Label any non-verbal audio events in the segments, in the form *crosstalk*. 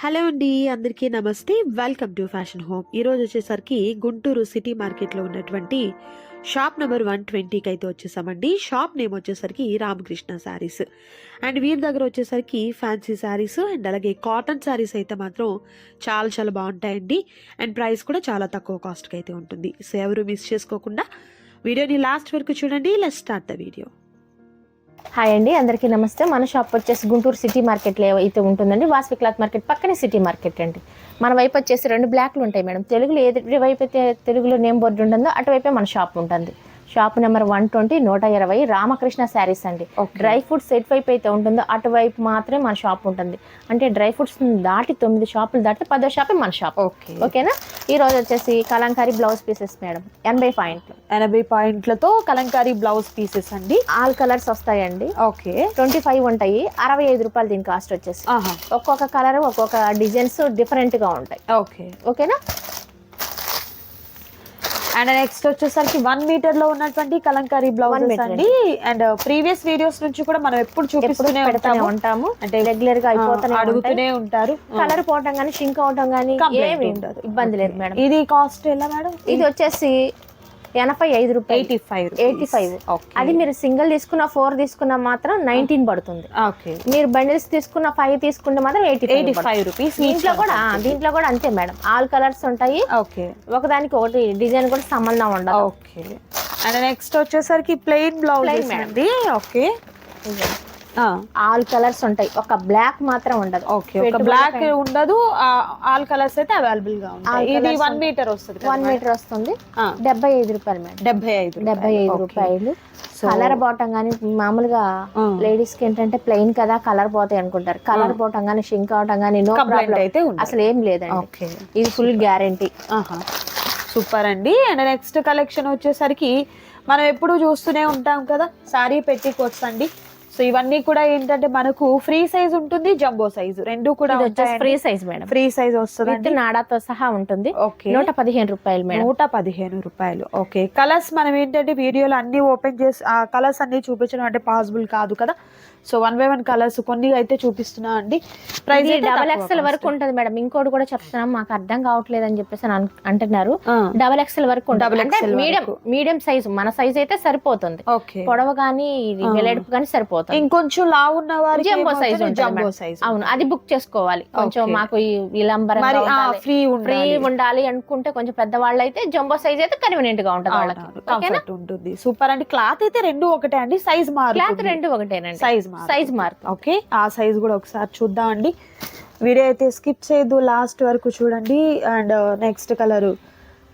Hello అండి అందరికీ నమస్తే. Welcome to fashion home. ఈరోజు వచ్చేసరికి గుంటూరు సిటీ మార్కెట్లో ఉన్నటువంటి షాప్ నెంబర్ వన్ ట్వంటీకి అయితే వచ్చేసామండి. షాప్ నేమ్ వచ్చేసరికి రామకృష్ణ శారీస్. అండ్ వీరి దగ్గర వచ్చేసరికి ఫ్యాన్సీ శారీస్ అండ్ అలాగే కాటన్ శారీస్ అయితే మాత్రం చాలా చాలా బాగుంటాయండి. అండ్ ప్రైస్ కూడా చాలా తక్కువ కాస్ట్కి అయితే ఉంటుంది. సో ఎవరు మిస్ చేసుకోకుండా వీడియోని లాస్ట్ వరకు చూడండి. Let start the video. Hi అండి అందరికీ నమస్తే. మన షాప్ వచ్చేసి గుంటూరు సిటీ మార్కెట్లో అయితే ఉంటుందండి. వాసవి క్లాత్ మార్కెట్ పక్కనే సిటీ మార్కెట్ అండి. మన వైపు వచ్చేసి రెండు బ్లాక్లు ఉంటాయి మేడం. తెలుగులో ఏది వైపు అయితే తెలుగులో నేమ్ బోర్డు ఉంటుందో అటువైపే మన షాప్ ఉంటుంది. షాప్ నెంబర్ వన్ ట్వంటీ నూట ఇరవై రామకృష్ణ శారీస్ అండి. డ్రై ఫ్రూట్స్ ఎటు వైపు అయితే ఉంటుందో అటువైపు మాత్రమే మన షాప్ ఉంటుంది. అంటే డ్రై ఫ్రూట్స్ దాటి తొమ్మిది షాపులు దాటి పదో షాపే మన షాప్. ఓకే. ఓకేనా? ఈ రోజు వచ్చేసి కలంకారీ బ్లౌజ్ పీసెస్ మేడం. ఎనభై పాయింట్లు. ఎనభై పాయింట్లతో కలంకారీ బ్లౌజ్ పీసెస్ అండి. ఆల్ కలర్స్ వస్తాయండి. ఓకే. ట్వంటీ ఫైవ్ ఉంటాయి. అరవై ఐదు రూపాయలు దీని కాస్ట్ వచ్చేసి. ఒక్కొక్క కలర్ ఒక్కొక్క డిజైన్స్ డిఫరెంట్గా ఉంటాయి. ఓకే. ఓకేనా? అండ్ నెక్స్ట్ వచ్చేసరికి వన్ మీటర్లో ఉన్నటువంటి కలంకారీ బ్లౌజ్ meter అండి. అండ్. ప్రీవియస్ వీడియోస్ నుంచి కూడా మనం ఎప్పుడు చూపిస్తూనే ఉంటాము. ఉంటాము. అంటే రెగ్యులర్గా అడుగుతూనే ఉంటారు. కలర్ పోవటం కానీ షింక్ అవటం కానీ Complaint ఏమి ఉండదు. ఇబ్బంది లేదు మేడం. ఇది కాస్ట్ ఎలా మేడం? ఇది వచ్చేసి ఎనభై ఐదు రూపాయలు. Eighty five eighty five. అది మీరు సింగిల్ తీసుకున్న ఫోర్ తీసుకున్న మాత్రం నైన్టీన్ పడుతుంది. ఓకే మీరు బండిల్స్ తీసుకున్న ఫైవ్ తీసుకుంటే మాత్రం ఎయిటీ ఎయిటీ ఫైవ్ రూపీస్ దీంట్లో కూడా దీంట్లో కూడా అంతే మేడం. ఆల్ కలర్స్ ఉంటాయి. ఓకే ఒకదానికి ఒకటి డిజైన్ కూడా సంబంధం ఉండదు. ఓకే అండ్ నెక్స్ట్ వచ్చేసరికి ప్లెయిన్ బ్లౌజ్. అండి ఓకే ఆల్ కలర్స్ ఉంటాయి. ఒక బ్లాక్ మాత్రం ఉండదు. ఓకే ఒక బ్లాక్ ఉండదు ఆల్ కలర్స్ అయితే అవైలబుల్గా ఉంటాయి. ఇది colours వన్ మీటర్ వస్తుంది వన్ మీటర్ వస్తుంది. డెబ్బై ఐదు రూపాయలు మేడం డెబ్బై ఐదు డెబ్బై ఐదు రూపాయలు. కలర్ పోవటం కానీ మామూలుగా. లేడీస్కి ఏంటంటే ప్లెయిన్ కదా కలర్ పోతాయి అనుకుంటారు. కలర్ పోవటం కానీ షింక్ అవటం కానీ నో ప్రాబ్లం అయితే అసలు ఏం లేదండి. ఓకే. ఇది ఫుల్ గ్యారంటీ సూపర్ అండి. అండ్ నెక్స్ట్ కలెక్షన్ వచ్చేసరికి మనం ఎప్పుడు చూస్తూనే ఉంటాం కదా సారీ పెట్టి అండి. సో ఇవన్నీ కూడా ఏంటంటే మనకు ఫ్రీ సైజ్ ఉంటుంది జంబో సైజ్. రెండు కూడా free size madam. Free size వస్తుంది నాడాతో సహా ఉంటుంది. ఓకే. నూట పదిహేను రూపాయలు మేడం. నూట పదిహేను రూపాయలు. ఓకే. కలర్స్ మనం ఏంటంటే వీడియోలో అన్ని ఓపెన్ చేసి ఆ కలర్స్ అన్ని చూపించడం అంటే పాసిబుల్ కాదు కదా. So one by one colours కొన్ని అయితే చూపిస్తున్నా అండి. ప్రైస్ డబల్ ఎక్స్ఎల్ వరకు ఉంటుంది మేడం. ఇంకోటి కూడా చెప్తున్నాం మాకు అర్థం కావట్లేదు అని చెప్పేసి అంటున్నారు. డబల్ ఎక్స్ఎల్ వరకు XL మీడియం మీడియం సైజ్ మన సైజ్ అయితే సరిపోతుంది. పొడవ కానీ. వెడల్పు కానీ సరిపోతుంది. ఇంకొంచెం లావు ఉన్న జంబో సైజ్ జంబో సైజ్ అవును అది బుక్ చేసుకోవాలి. కొంచెం. మాకు ఈ విలంబరం మరి ఫ్రీ ఫ్రీ ఉండాలి. అనుకుంటే కొంచెం పెద్దవాళ్ళు అయితే జంబో సైజ్ అయితే కన్వీనియంట్గా ఉంటుంది వాళ్ళకి. ఉంటుంది. సూపర్ అండి. క్లాత్ అయితే రెండు ఒకటే అండి. సైజ్ క్లాత్ మారు రెండు ఒకటేనండి. సైజ్ సైజ్ మార్క్ ఓకే ఆ సైజ్ కూడా ఒకసారి చూద్దాం అండి వీడియో అయితే స్కిప్ చేయొద్దు లాస్ట్ వరకు చూడండి. And next colour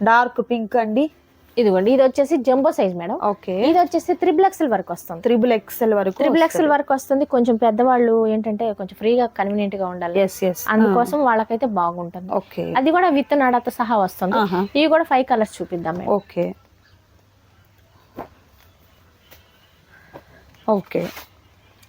dark pink అండి. ఇదిగోండి ఇది వచ్చేసి జంబో సైజ్ మేడం ఓకే ఇది వచ్చేసి త్రిబుల్ ఎక్స్ఎల్ వరకు వస్తుంది. త్రిబుల్ ఎక్స్ఎల్ వరకు త్రిబుల్ ఎక్స్ఎల్ వరకు వస్తుంది. కొంచెం పెద్దవాళ్ళు ఏంటంటే కొంచెం ఫ్రీగా కన్వీనియంట్గా ఉండాలి. అందుకోసం వాళ్ళకైతే బాగుంటుంది. ఓకే అది కూడా విత్ నాడాతో సహా వస్తుంది. ఆహా. ఇవి కూడా ఫైవ్ కలర్స్ చూపిద్దాం ఓకే ఓకే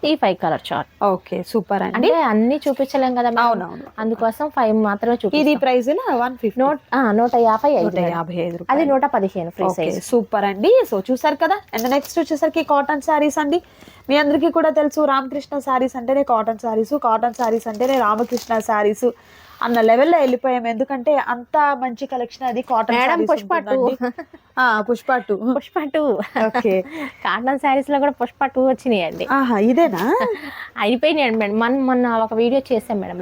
ఈ five colour chart okay super అండి. అంటే అన్ని చూపించలేం కదా. అవునవును. అందుకోసం ఫైవ్ మాత్రమే ఇది చూపి ప్రైస్ వన్ ఫిఫ్టీ. నూట నూట యాభై ఐదు. యాభై ఐదు అది నూట పదిహేను ఫ్రీ సైజ్ సూపర్ అండి. సో చూసారు కదా అండ్ నెక్స్ట్ వచ్చేసరికి కాటన్ శారీస్ అండి. మీ అందరికీ కూడా తెలుసు రామకృష్ణ శారీస్ అంటేనే కాటన్ శారీస్ కాటన్ శారీస్ అంటేనే రామకృష్ణ శారీస్. అన్న లెవెల్లో వెళ్ళిపోయాం. ఎందుకంటే అంత మంచి కలెక్షన్ అది cotton madam Pushpa two. Pushpa two. Pushpa two. Okay. Cotton శారీస్లో కూడా పుష్ప టూ వచ్చినాయండి. ఆహా ఇదేనా? అయిపోయినాయండి మేడం. మన మొన్న ఒక వీడియో చేసాం మేడం.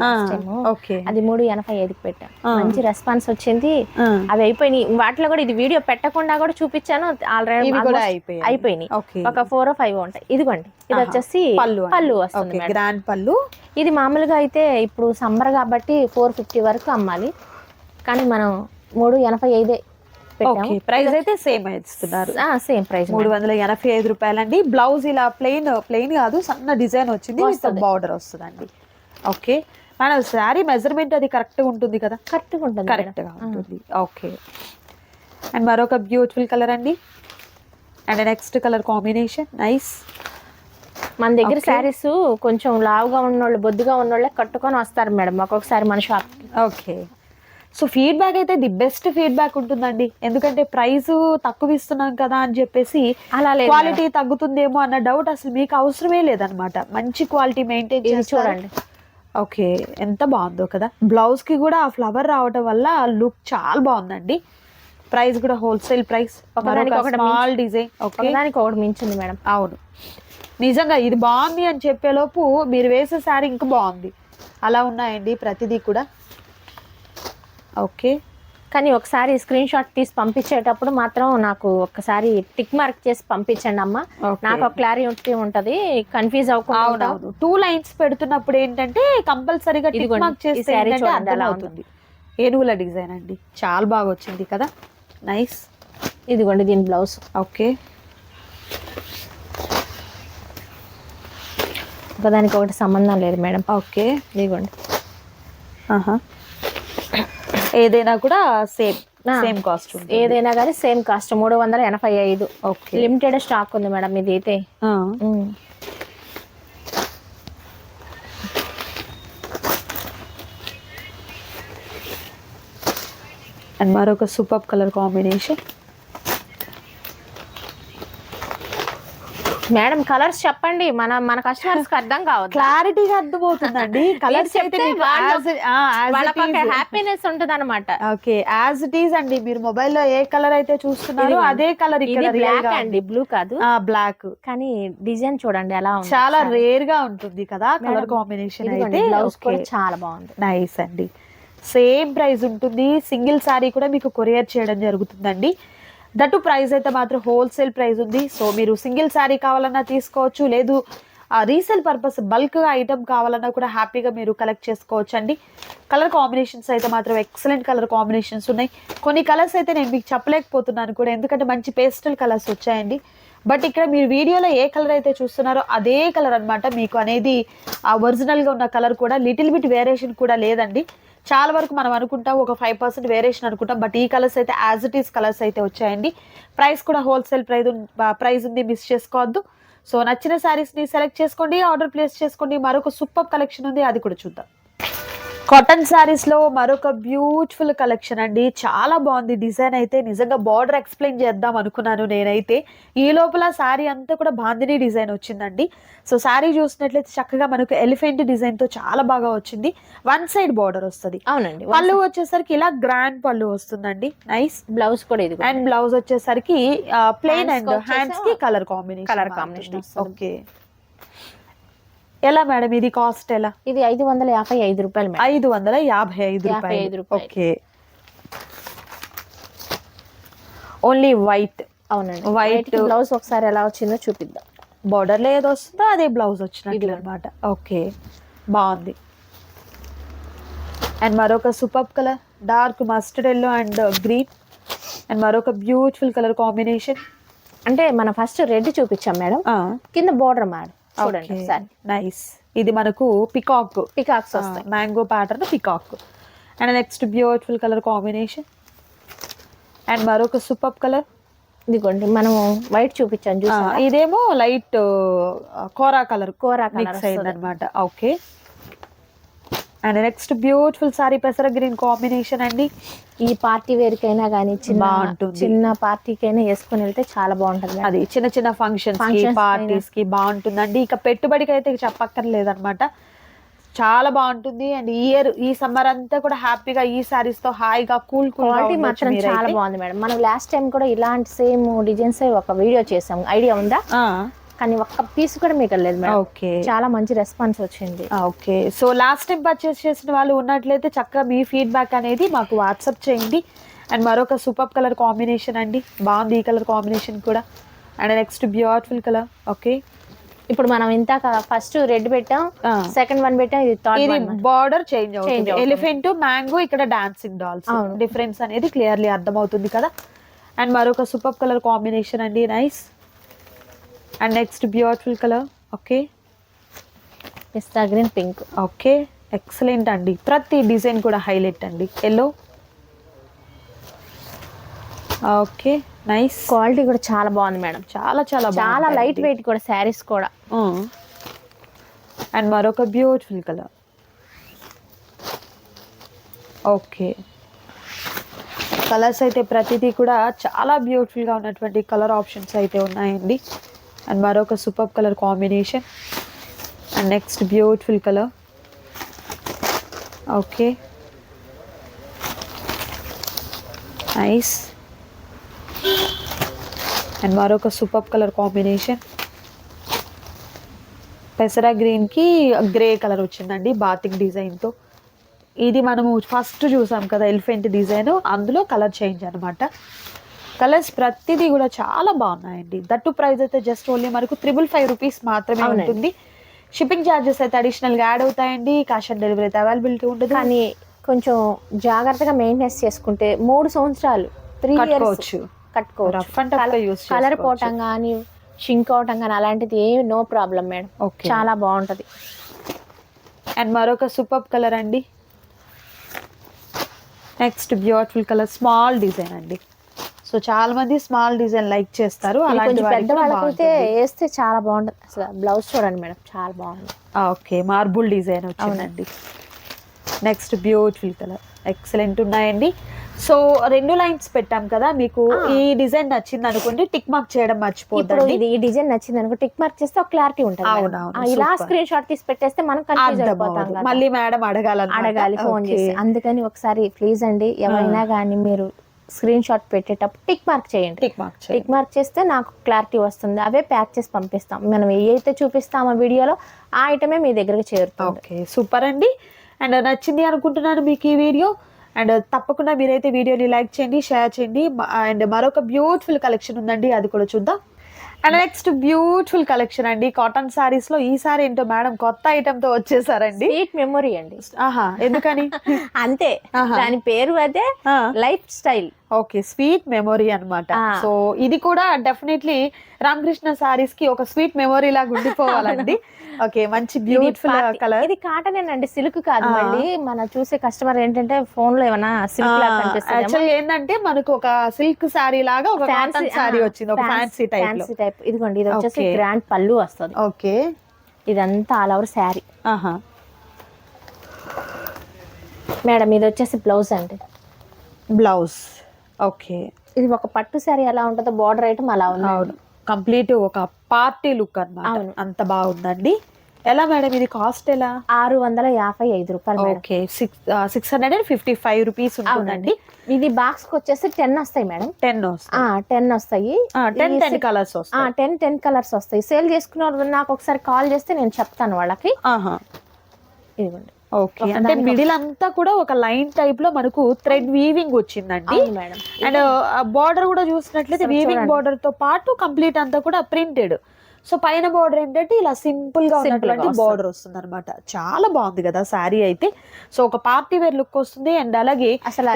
ఓకే. అది మూడు ఎనభై ఐదుకి పెట్టాం. మంచి రెస్పాన్స్ వచ్చింది. అవి అయిపోయినాయి. వాటిలో కూడా ఇది వీడియో పెట్టకుండా కూడా చూపించాను. ఆల్రెడీ అయిపోయినాయి. ఓకే. ఒక ఫోర్ ఫైవ్ ఉంటాయి. ఇదిగోండి. ఇది. వచ్చేసి పళ్ళు పళ్ళు వస్తుంది గ్రాండ్ పళ్ళు. ఇది మామూలుగా అయితే ఇప్పుడు సమ్మర్ కాబట్టి ఫోర్ ఫిఫ్టీ వరకు అమ్మాలి. కానీ మనం మూడు ఎనభై ఐదే ప్రైస్ అయితే సేమ్ ఇస్తున్నారు సేమ్ ప్రైస్ మూడు వందల ఎనభై ఐదు రూపాయలండి. బ్లౌజ్ ఇలా ప్లెయిన్ ప్లెయిన్ కాదు సన్న డిజైన్ వచ్చింది. బార్డర్ వస్తుందండి. ఓకే మన శారీ మెజర్మెంట్ అది కరెక్ట్ ఉంటుంది కదా? కరెక్ట్ ఉంటుంది మేడం. కరెక్ట్గా ఉంటుంది. ఓకే. అండ్ మరొక బ్యూటిఫుల్ కలర్ అండి. And next colour combination nice. మన దగ్గర. శారీస్ కొంచెం లావుగా ఉన్నోళ్ళు బొద్దుగా ఉన్నోళ్ళే కట్టుకొని వస్తారు మేడం ఒక్కొక్కసారి మన షాప్ ఓకే. సో ఫీడ్బ్యాక్ అయితే ది బెస్ట్ ఫీడ్బ్యాక్ ఉంటుందండి. ఎందుకంటే ప్రైస్ తక్కువ ఇస్తున్నాం కదా అని చెప్పేసి అలా క్వాలిటీ తగ్గుతుందేమో అన్న డౌట్ అసలు మీకు అవసరమే లేదనమాట. మంచి క్వాలిటీ మెయింటైన్ చేసి చూడండి. ఓకే ఎంత బాగుందో కదా. బ్లౌజ్కి కూడా ఆ ఫ్లవర్ రావటం వల్ల లుక్ చాలా బాగుందండి. ప్రైస్ కూడా హోల్సేల్ ప్రైస్. స్మాల్ డిజైన్ ఒకదానికి ఒకటి మించింది మేడం. అవును. నిజంగా ఇది బాగుంది అని చెప్పేలోపు మీరు వేసే శారీ ఇంకా బాగుంది. అలా ఉన్నాయండి ప్రతిదీ కూడా. ఓకే. కానీ ఒకసారి స్క్రీన్ షాట్ తీసి పంపించేటప్పుడు మాత్రం నాకు ఒకసారి టిక్ మార్క్ చేసి పంపించండి అమ్మ. నాకు ఒక క్లారిటీ ఉంటది. కన్ఫ్యూజ్ అవ్వకుండా. అవునవును టూ లైన్స్ పెడుతున్నప్పుడు ఏంటంటే కంపల్సరీగా టిక్ మార్క్ ఎలా అర్థమవుతుంది. ఏనుగుల డిజైన్ అండి. చాలా బాగా వచ్చింది కదా. నైస్ ఇదిగోండి దీని బ్లౌజ్ ఓకే ఒకదానికి ఒకటి సంబంధం లేదు మేడం. ఓకే ఇదిగోండి. ఆహా. ఏదైనా కూడా సేమ్. సేమ్ కాస్ట్ ఏదైనా కానీ సేమ్ కాస్ట్ మూడు వందల ఎనభై ఐదు. ఓకే లిమిటెడ్ స్టాక్ ఉంది మేడం ఇది అయితే అండ్ మరొక super colour combination madam colours చెప్పండి. మన మన కస్టమర్స్కి అర్థం కావద్దు? క్లారిటీగా అర్థమవుతుందండి. *laughs* కలర్స్ చెప్తే. హ్యాపీనెస్ ఉంటది అనమాట ఓకే యాజ్ ఇట్ ఈస్ అండి. మీరు మొబైల్లో ఏ కలర్ అయితే చూస్తున్నారో. అదే కలర్ ఇక్కడ బ్లాక్ అండి. బ్లూ కాదు. బ్లాక్ కానీ డిజైన్ చూడండి ఎలా ఉంది. చాలా. రేర్గా ఉంటుంది కదా కలర్ కాంబినేషన్ అయితే. బ్లౌజ్ కూడా చాలా బాగుంది. నైస్ అండి. సేమ్ ప్రైస్ ఉంటుంది. సింగిల్ శారీ కూడా మీకు కొరియర్ చేయడం జరుగుతుందండి. దట్టు ప్రైస్ అయితే మాత్రం హోల్సేల్ ప్రైస్ ఉంది. సో మీరు సింగిల్ శారీ కావాలన్నా తీసుకోవచ్చు. లేదు రీసేల్ పర్పస్ బల్క్గా ఐటమ్ కావాలన్నా కూడా హ్యాపీగా మీరు కలెక్ట్ చేసుకోవచ్చు అండి కలర్ కాంబినేషన్స్ అయితే మాత్రం ఎక్సలెంట్ కలర్ కాంబినేషన్స్ ఉన్నాయి. కొన్ని కలర్స్ అయితే నేను మీకు చెప్పలేకపోతున్నాను కూడా ఎందుకంటే మంచి పేస్టల్ కలర్స్ వచ్చాయండి. బట్ ఇక్కడ మీరు వీడియోలో ఏ కలర్ అయితే చూస్తున్నారో అదే కలర్ అనమాట మీకు అనేది ఆ ఒరిజినల్గా ఉన్న కలర్ కూడా లిటిల్ బిట్ వేరియేషన్ కూడా లేదండి. చాలా వరకు మనం అనుకుంటాం ఒక ఫైవ్ పర్సెంట్ వేరియేషన్ అనుకుంటాం బట్ ఈ కలర్స్ అయితే యాజ్ ఇట్ ఈస్ కలర్స్ అయితే వచ్చాయండి. ప్రైస్ కూడా హోల్సేల్ ప్రైస్ ప్రైస్ ఉంది మిస్ చేసుకోవద్దు. సో నచ్చిన శారీస్ని సెలెక్ట్ చేసుకోండి ఆర్డర్ ప్లేస్ చేసుకోండి. మరొక సూపర్ కలెక్షన్ ఉంది అది కూడా చూద్దాం. కాటన్ శారీస్లో మరొక బ్యూటిఫుల్ కలెక్షన్ అండి. చాలా బాగుంది. డిజైన్ అయితే నిజంగా బార్డర్ ఎక్స్ప్లెయిన్ చేద్దాం అనుకున్నాను నేనైతే. ఈ లోపల శారీ అంతా కూడా బాందిని డిజైన్ వచ్చిందండి. సో శారీ చూసినట్లయితే చక్కగా మనకు ఎలిఫెంట్ డిజైన్తో చాలా బాగా వచ్చింది. వన్ సైడ్ బార్డర్ వస్తుంది. అవునండి. పళ్ళు వచ్చేసరికి ఇలా గ్రాండ్ పళ్ళు వస్తుందండి. నైస్ బ్లౌజ్ కూడా ఇది అండ్ బ్లౌజ్ వచ్చేసరికి ప్లెయిన్ అండ్ హ్యాండ్స్కి కలర్ కాంబినేషన్ combination వస్తుంది. ఓకే ఎలా మేడం ఇది కాస్ట్ ఎలా? ఇది ఐదు వందల యాభై ఐదు రూపాయలు మేడం. ఐదు వందల యాభై ఐదు రూపాయలు. ఓకే. ఓన్లీ వైట్ అవునండి. వైట్ బ్లౌజ్ ఒకసారి ఎలా వచ్చిందో చూపిద్దాం. బార్డర్లో ఏదో వస్తుందో అదే బ్లౌజ్ వచ్చినట్లు. అనమాట ఓకే. బాగుంది. అండ్ మరొక super colour dark mustard yellow and green and మరొక బ్యూటిఫుల్ కలర్ కాంబినేషన్ అంటే మనం ఫస్ట్ రెడ్ చూపించాం మేడం. కింద బోర్డర్ మేడం చూడండి ఒకసారి. నైస్ ఇది మనకు పికాక్ పికాక్స్ వస్తాయి. Mango pattern peacock and next beautiful colour combination and మరొక సూపర్ కలర్ ఇదిగోండి మనం వైట్ చూపించాం చూసారా? ఇదేమో light kora colour kora mix అయింది అనమాట okay and next beautiful sari పెసర గ్రీన్ కాంబినేషన్ అండి. ఈ పార్టీ వేర్ కైనా చిన్న బాగుంటుంది. చిన్న పార్టీకైనా వేసుకొని వెళ్తే చాలా బాగుంటుంది. అది చిన్న చిన్న ఫంక్షన్స్కి Functions పార్టీస్కి బాగుంటుందండి. ఇక పెట్టుబడికి అయితే చెప్పక్కర్లేదు అనమాట చాలా బాగుంటుంది. అండ్ ఈ ఇయర్ ఈ సమ్మర్ అంతా కూడా హ్యాపీగా ఈ సారీస్తో హాయిగా కూల్ కూల్ క్వాలిటీ మాత్రం చాలా బాగుంది మేడం. మనం లాస్ట్ టైం కూడా ఇలాంటి సేమ్ డిజైన్స్ ఒక వీడియో చేసాం ఐడియా ఉందా? కానీ ఒక్క పీస్ కూడా మిగలేదు మేడం. ఓకే. చాలా మంచి రెస్పాన్స్ వచ్చింది. Okay. So last time purchase చేసిన వాళ్ళు ఉన్నట్లయితే చక్కగా మీ ఫీడ్బ్యాక్ అనేది మాకు వాట్సాప్ చేయండి. అండ్ మరొక సూపర్ కలర్ కాంబినేషన్ అండి. బాగుంది ఈ కలర్ కాంబినేషన్ కూడా. And next beautiful colour okay ఇప్పుడు మనం ఇంతాక ఫస్ట్ రెడ్ పెట్టాం సెకండ్ వన్ పెట్టాం ఇది ఇది బార్డర్ చేంజ్ అవుతుంది. ఎలిఫెంట్ మ్యాంగో ఇక్కడ డాన్సింగ్ డాల్స్. డిఫరెన్స్ అనేది క్లియర్లీ అర్థమవుతుంది కదా. అండ్ మరొక సూపర్ కలర్ కాంబినేషన్ అండి. Nice and next beautiful colour okay pista green pink okay excellent అండి ప్రతి డిజైన్ కూడా హైలైట్ అండి ఎల్లో ఓకే నైస్ క్వాలిటీ కూడా చాలా బాగుంది మేడం చాలా చాలా చాలా లైట్ వెయిట్ కూడా శారీస్ కూడా. అండ్ మరొక బ్యూటిఫుల్ కలర్ ఓకే కలర్స్ అయితే ప్రతిదీ కూడా చాలా బ్యూటిఫుల్గా ఉన్నటువంటి కలర్ ఆప్షన్స్ అయితే ఉన్నాయండి. అండ్ మరొక super colour combination. And next beautiful colour. Okay. Nice. And మరొక సూపర్ కలర్ కాంబినేషన్. పెసరా గ్రీన్కి గ్రే కలర్ వచ్చిందండి బాతింగ్ డిజైన్తో ఇది మనము ఫస్ట్ చూసాం కదా ఎలిఫెంట్ డిజైన్. అందులో కలర్ చేంజ్ అనమాట కలర్స్ ప్రతిదీ కూడా చాలా బాగున్నాయండి. దట్టు ప్రైస్ అయితే జస్ట్ ఓన్లీ మనకు త్రిబుల్ ఫైవ్ రూపీస్ మాత్రమే. ఉంటుంది. షిప్పింగ్ ఛార్జెస్ అయితే అడిషనల్గా యాడ్ అవుతాయండి. క్యాష్ ఆన్ డెలివరీ అయితే అవైలబిలిటీ ఉండదు. కానీ కొంచెం జాగ్రత్తగా మెయింటెనెన్స్ చేసుకుంటే మూడు సంవత్సరాలు త్రీ ఇయర్స్ కట్టుకోవచ్చు. కలర్ పోవటం కానీ షింక్ అవటం కానీ అలాంటిది ఏమి నో ప్రాబ్లం మేడం. చాలా బాగుంటది. అండ్ మరొక సూపర్ కలర్ అండి. Next beautiful colour small design అండి. సో చాలా మంది స్మాల్ డిజైన్ లైక్ చేస్తారు. అలాంటి పెద్ద వాళ్ళకైతే. వేస్తే చాలా బాగుంటుంది. అసలు బ్లౌజ్ చూడండి మేడం చాలా బాగుంది. ఓకే. మార్బుల్ డిజైన్ వచ్చిందండి నెక్స్ట్ బ్యూటిఫుల్ కలర్. ఎక్సలెంట్ ఉన్నాయండి. సో రెండు లైన్స్ పెట్టాం కదా మీకు. ఈ డిజైన్ నచ్చింది అనుకోండి టిక్ మార్క్ చేయడం మర్చిపోద్దండి. ఇది ఈ డిజైన్ నచ్చింది అనుకో టిక్ మార్క్ చేస్తే ఒక క్లారిటీ ఉంటుంది ఇలా. స్క్రీన్ షాట్ తీసి పెట్టేస్తే మనం కన్ఫ్యూజ్ అయిపోతాం మళ్ళీ మేడం అడగాలి అడగాలి ఫోన్ చేసి. అందుకని ఒకసారి ప్లీజ్ అండి ఎవరైనా కానీ మీరు స్క్రీన్ షాట్ పెట్టేటప్పుడు టిక్ మార్క్ చేయండి. టిక్ మార్క్ చేయండి. టిక్ మార్క్ చేస్తే నాకు క్లారిటీ వస్తుంది. అవే ప్యాక్ చేసి పంపిస్తాం. మనం ఏ అయితే చూపిస్తామో వీడియోలో ఆ ఐటమే మీ దగ్గరికి చేరుతుంది. ఓకే సూపర్ అండి. అండ్ నచ్చింది అనుకుంటున్నాను మీకు ఈ వీడియో. అండ్ తప్పకుండా మీరైతే వీడియోని లైక్ చేయండి షేర్ చేయండి. అండ్ మరొక బ్యూటిఫుల్ కలెక్షన్ ఉందండి అది కూడా చూద్దాం. అండ్ నెక్స్ట్ బ్యూటిఫుల్ కలెక్షన్ అండి కాటన్ సారీస్లో ఈ సారీ ఏంటో మేడం కొత్త ఐటమ్తో వచ్చేసారండి. స్వీట్ మెమొరీ అండి. ఆహా ఎందుకని? *laughs* అంతే. దాని పేరు అదే lifestyle okay sweet memory అన్నమాట. ఆ. సో ఇది కూడా డెఫినెట్లీ రామకృష్ణ సారీస్కి ఒక స్వీట్ మెమొరీ లాగా ఉండిపోవాలండి. *laughs* ఓకే మంచి బ్యూటిఫుల్ కలర్. ఇది కాటన్ అండి సిల్క్ కాదు. మళ్ళీ. మన చూసే కస్టమర్ ఏంటంటే ఫోన్లో ఏమైనా సిల్క్ ఏంటంటే మనకు ఒక సిల్క్ సారీ లాగా ఒక కాటన్ సారీ వచ్చింది ఒక ఫ్యాన్సీ టైప్ ఫ్యాన్సీ టైప్ ఇదిగోండి ఇది వచ్చేసి. గ్రాండ్ పళ్ళు వస్తుంది. ఓకే. ఇదంతా ఆల్ ఓవర్ శారీ. ఆహా. మేడం ఇది వచ్చేసి బ్లౌజ్ అండి. బ్లౌజ్. ఓకే. ఇది ఒక పట్టు శారీ ఎలా ఉంటుందో బార్డర్ ఐటమ్ అలా ఉంది. అవును. కంప్లీట్ ఒక పార్టీ లుక్ అన్నమాట. అవును. అంత బాగుందండి. ఎలా మేడం ఇది కాస్ట్ ఎలా? ఆరు వందల యాభై ఐదు రూపాయలు madam. Okay. Six six hundred and fifty five rupees అవునండి. ఉంటుందండి ఇది బాక్స్కి వచ్చేసి టెన్ వస్తాయి మేడం. టెన్ వస్తాయి. టెన్ వస్తాయి. టెన్ ఈ టెన్ కలర్స్ వస్తాయి. టెన్ టెన్ కలర్స్ వస్తాయి. సేల్ చేసుకున్న వాళ్ళు నాకు ఒకసారి కాల్ చేస్తే నేను చెప్తాను వాళ్ళకి. ఆహా. ఇదిగోండి. ఓకే. అంటే మిడిల్ అంతా కూడా ఒక లైన్ టైప్లో మనకు థ్రెడ్ వీవింగ్ వచ్చిందండి. అండ్ బార్డర్ కూడా చూసినట్లయితే వీవింగ్. బార్డర్తో పాటు కంప్లీట్ అంతా కూడా ప్రింటెడ్. సో పైన బార్డర్ ఏంటంటే ఇలా సింపుల్గా ఉన్నటువంటి. బార్డర్ వస్తుంది అనమాట చాలా బాగుంది కదా శారీ అయితే. సో ఒక పార్టీ వేర్ లుక్ వస్తుంది అండ్ అలాగే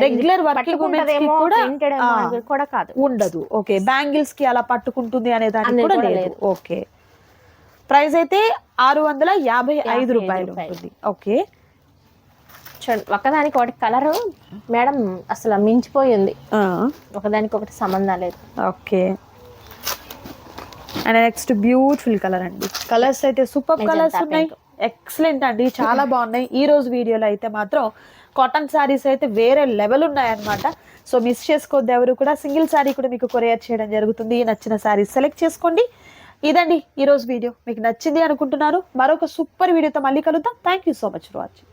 రెగ్యులర్ వర్కింగ్ కూడా కాదు. ఉండదు. ఓకే. బ్యాంగిల్స్కి అలా పట్టుకుంటుంది అనే దానికి కూడా లేదు. ఓకే. ప్రైస్ అయితే ఆరు వందల యాభై ఐదు రూపాయలు. ఉంటుంది. ఓకే. చూడండి ఒకదానికి ఒకటి కలర్ మేడం అసలు మించిపోయింది. ఒకదానికి ఒకటి సంబంధం లేదు. Okay. And next beautiful colour అండి. కలర్స్ అయితే సూపర్ కలర్స్ ఉన్నాయి. ఎక్సలెంట్ అండి. చాలా బాగున్నాయి. ఈ రోజు వీడియోలో అయితే మాత్రం కాటన్ శారీస్ అయితే వేరే లెవెల్ ఉన్నాయన్నమాట. సో మిస్ చేసుకోవద్దు ఎవరు కూడా. సింగిల్ శారీ కూడా మీకు కొరియర్ చేయడం జరుగుతుంది. నచ్చిన శారీ సెలెక్ట్ చేసుకోండి. ఇదండి ఈ రోజు వీడియో. మీకు నచ్చింది అనుకుంటున్నాను మరొక సూపర్ వీడియోతో మళ్ళీ కలుద్దాం. Thank you so much for watching